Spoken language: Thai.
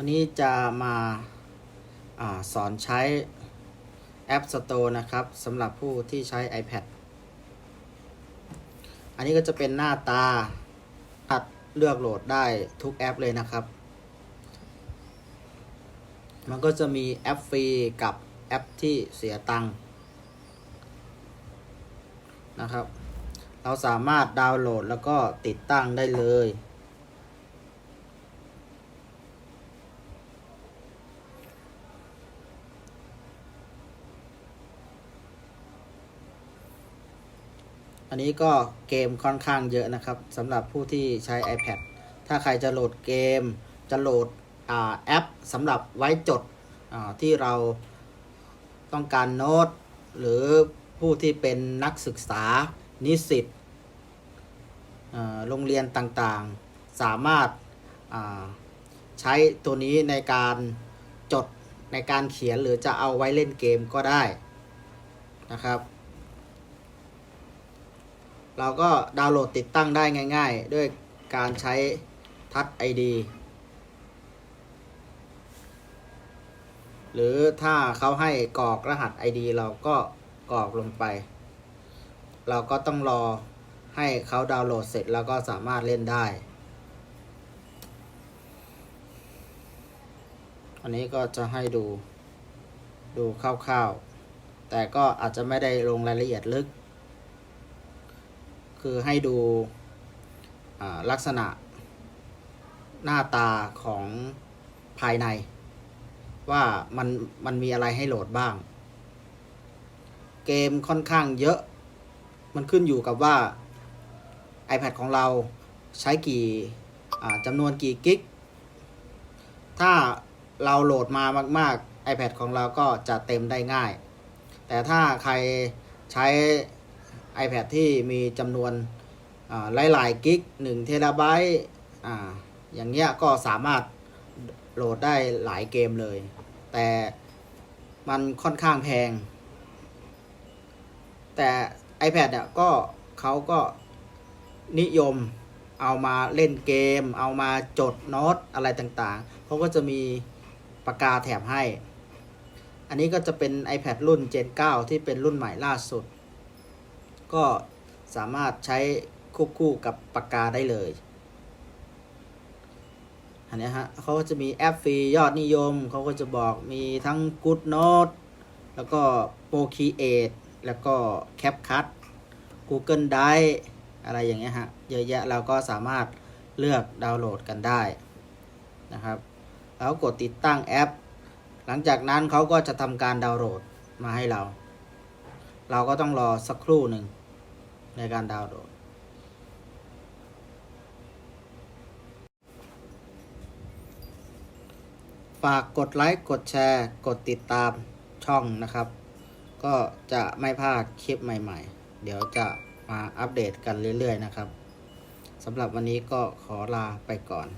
วันนี้จะมาอาสอนใช้แอป Store นะครับสำหรับผู้ที่ใช้ iPad อันนี้ก็จะเป็นหน้าตาอัดเลือกโหลดได้ทุกแอปเลยนะครับ มันก็จะมีแอปฟรีกับแอปที่เสียตังค์นะครับ เราสามารถดาวน์โหลดแล้วก็ติดตั้งได้เลย อันนี้ก็เกมค่อนข้างเยอะนะครับสำหรับผู้ที่ใช้ iPad ถ้าใครจะโหลดเกม จะโหลดอแอปสำหรับไว้จดที่เราต้องการโน้ต หรือผู้ที่เป็นนักศึกษานิสิตโรงเรียนต่างๆ สามารถใช้ตัวนี้ในการจดในการเขียนหรือจะเอาไว้เล่นเกมก็ได้นะครับ เราก็ดาวน์โหลดติดตั้งได้ง่าย ๆ ด้วยการใช้ทัชไอดีหรือถ้าเขาให้กรอกรหัส ID เราก็กรอกลงไป เราก็ต้องรอให้เขาดาวน์โหลดเสร็จแล้วก็สามารถเล่นได้ อันนี้ก็จะให้ดูดูคร่าวๆ แต่ก็อาจจะไม่ได้ลงรายละเอียดลึก คือให้ดูลักษณะหน้าตาของภายใน ว่ามันมันมีอะไรให้โหลดบ้าง เกมค่อนข้างเยอะ มันขึ้นอยู่กับว่า iPad ของเราใช้กี่จำนวนกี่กิก ถ้าเราโหลดมามาก ๆ iPad ของเราก็จะเต็มได้ง่าย แต่ถ้าใครใช้ iPad ที่มีจำนวนหลายๆกิก1เทราไบต์อย่างเงี้ยก็สามารถโหลดได้หลายเกมเลย แต่มันค่อนข้างแพง แต่ iPad เนี่ยก็เขาก็นิยมเอามาเล่นเกม เอามาจดโน้ตอะไรต่างๆเขาก็จะมีปากกาแถบให้ อันนี้ก็จะเป็น iPad รุ่น Gen 9 ที่เป็นรุ่นใหม่ล่าสุด ก็สามารถใช้ควบคู่กับปากกาได้เลยอันนี้ฮะเขาก็จะมีแอปฟรียอดนิยม เขาก็จะบอกมีทั้ง Good Note แล้วก็ Procreate แล้วก็ CapCut Google Drive อะไรอย่างเงี้ยฮะ เยอะแยะเราก็สามารถเลือกดาวน์โหลดกันได้นะครับ แล้วกดติดตั้งแอป หลังจากนั้นเขาก็จะทำการดาวน์โหลดมาให้เรา เราก็ต้องรอสักครู่หนึ่ง ในการดาวน์โหลด ฝากกดไลค์ กดแชร์ กดติดตามช่องนะครับ ก็จะไม่พลาดคลิปใหม่ๆ เดี๋ยวจะมาอัปเดตกันเรื่อยๆนะครับสำหรับวันนี้ก็ขอลาไปก่อน